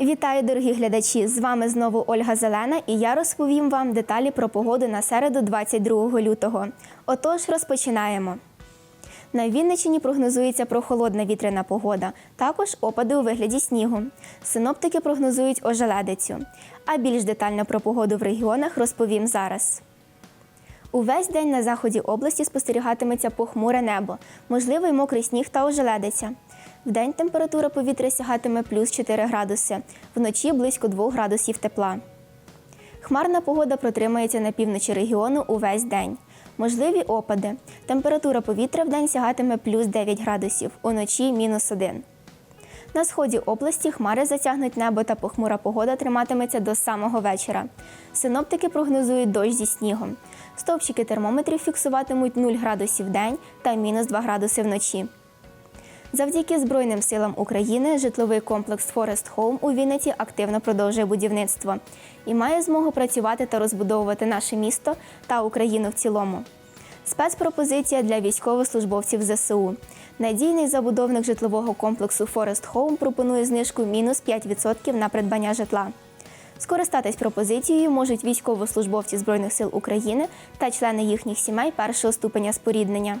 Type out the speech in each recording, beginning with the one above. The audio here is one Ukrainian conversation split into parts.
Вітаю, дорогі глядачі! З вами знову Ольга Зелена, і я розповім вам деталі про погоду на середу 22 лютого. Отож, розпочинаємо. На Вінниччині прогнозується прохолодна вітряна погода, також опади у вигляді снігу. Синоптики прогнозують ожеледицю. А більш детально про погоду в регіонах розповім зараз. Увесь день на заході області спостерігатиметься похмуре небо, можливий мокрий сніг та ожеледиця. Вдень температура повітря сягатиме плюс 4 градуси, вночі близько 2 градусів тепла. Хмарна погода протримається на півночі регіону увесь день. Можливі опади. Температура повітря вдень сягатиме плюс 9 градусів, уночі мінус 1. На сході області хмари затягнуть небо та похмура погода триматиметься до самого вечора. Синоптики прогнозують дощ зі снігом. Стовпчики термометрів фіксуватимуть 0 градусів в день та мінус 2 градуси вночі. Завдяки Збройним силам України житловий комплекс Forest Home у Вінниці активно продовжує будівництво і має змогу працювати та розбудовувати наше місто та Україну в цілому. Спецпропозиція для військовослужбовців ЗСУ. Надійний забудовник житлового комплексу Forest Home пропонує знижку мінус 5% на придбання житла. Скористатись пропозицією можуть військовослужбовці Збройних сил України та члени їхніх сімей першого ступеня споріднення.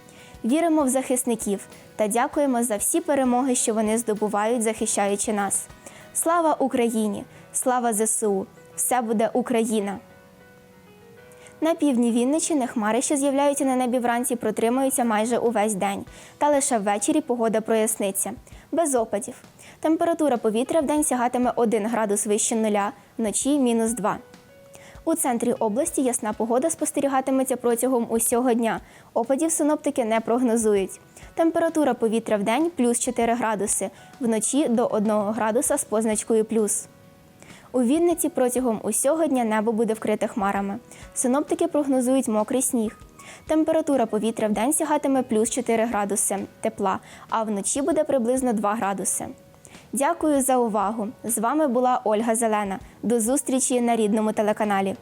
Віримо в захисників та дякуємо за всі перемоги, що вони здобувають, захищаючи нас. Слава Україні! Слава ЗСУ! Все буде Україна! На півдні Вінничини хмари, що з'являються на небі вранці, протримуються майже увесь день. Та лише ввечері погода проясниться. Без опадів. Температура повітря в день сягатиме 1 градус вище нуля, вночі мінус 2. У центрі області ясна погода спостерігатиметься протягом усього дня. Опадів синоптики не прогнозують. Температура повітря в день плюс 4 градуси, вночі до 1 градуса з позначкою плюс. У Вінниці протягом усього дня небо буде вкрите хмарами. Синоптики прогнозують мокрий сніг. Температура повітря в день сягатиме плюс 4 градуси тепла, а вночі буде приблизно 2 градуси. Дякую за увагу! З вами була Ольга Зелена. До зустрічі на рідному телеканалі.